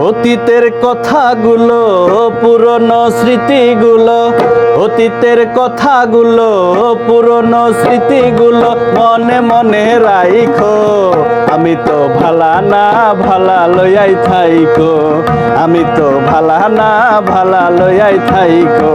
অতীতের কথাগুলো, পুরনো স্মৃতিগুলো, অতীতের কথাগুলো, পুরনো স্মৃতিগুলো মনে মনে রাইখো। আমি তো ভালা না, ভালা লয়াই থাইকো। আমি তো ভালা না, ভালা লয়াই থাইকো।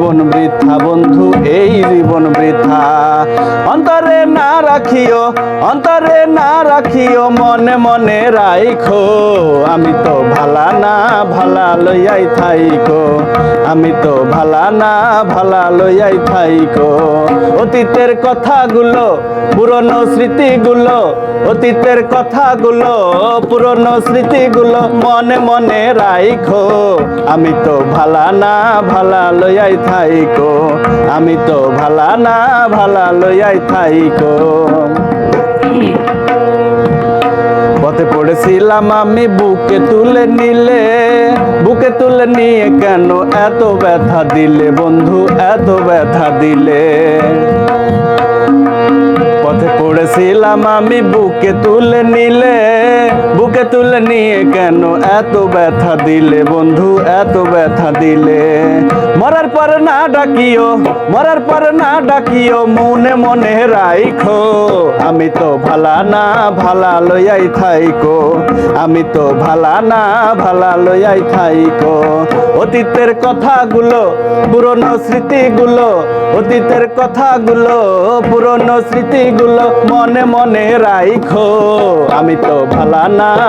জীবন বৃথা বন্ধু, এই জীবন বৃথা। অন্তরে না রাখিও, অন্তরে না রাখিও, মনে মনে রাইখো। আমি তো ভালা না, ভালা লইয়াই থাইকো। আমি তো ভালা না, ভালা লইয়াই থাইকো। অতীতের কথাগুলো, পুরনো স্মৃতিগুলো, অতীতের কথাগুলো, পুরনো স্মৃতিগুলো, মনে মনে রাইখো। আমি তো ভালা না, ভালা লইয়াই থাইকো আমি তো ভালা না, ভালা লইয়াই থাইকো পথে পড়েছিলাম আমি, বুকে তুলে নিলে, বুকে তুলে নিয়ে কেন এত ব্যথা দিলে বন্ধু, এত ব্যথা দিলে? পথে পড়েছিলাম আমি, বুকে তুলে নিলে বুকে তুলে নিয়ে কেন? এত ব্যথা দিলে বন্ধু, এত ব্যথা দিলে। মরার পর না ডাকিও, মরার পর না ডাকিও, মনে মনে রাইখো। আমি তো ভালা না, ভালা লইয়াই থাইকো। আমি তো ভালা না, ভালা লইয়াই থাইকো। অতীতের কথাগুলো, পুরনো স্মৃতিগুলো, অতীতের কথাগুলো, পুরনো স্মৃতিগুলো মনে মনে রাইখো। আমি তো ভালা না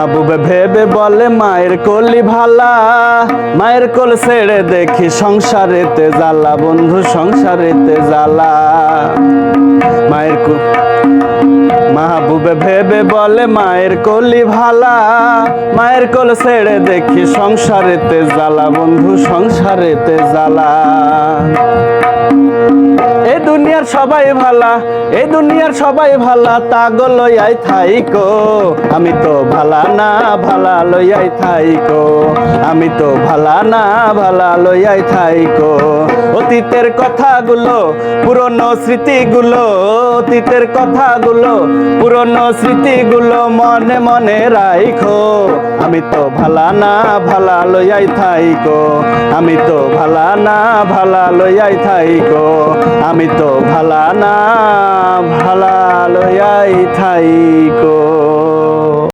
মাহবুবে ভেবে বলে, মায়ের কলি ভালা, মায়ের কোল ছেড়ে দেখি সংসারেতে জ্বালা, বন্ধু সংসারেতে জ্বালা। মায়ের কো- মাহবুবে ভেবে বলে, মায়ের কলি ভালা, মায়ের কোল ছেড়ে দেখি সংসারেতে জ্বালা, বন্ধু সংসারেতে জ্বালা। দুনিয়ার সবাই ভালা, এই দুনিয়ার সবাই ভালা, তাগো লইয়াই থাইকো। আমি তো ভালা না ভালা লইয়াই থাইকো, আমি তো ভালা না ভালা লইয়াই থাইকো। অতীতের কথাগুলো, পুরনো স্মৃতিগুলো, অতীতের কথাগুলো, পুরনো স্মৃতিগুলো মনে মনে রাইখো। আমি তো ভালা না ভালা লইয়াই থাইকো, আমি তো ভালা না ভালা লইয়াই থাইকো, আমি তো ভালা না ভালা লয়াই থাইকো।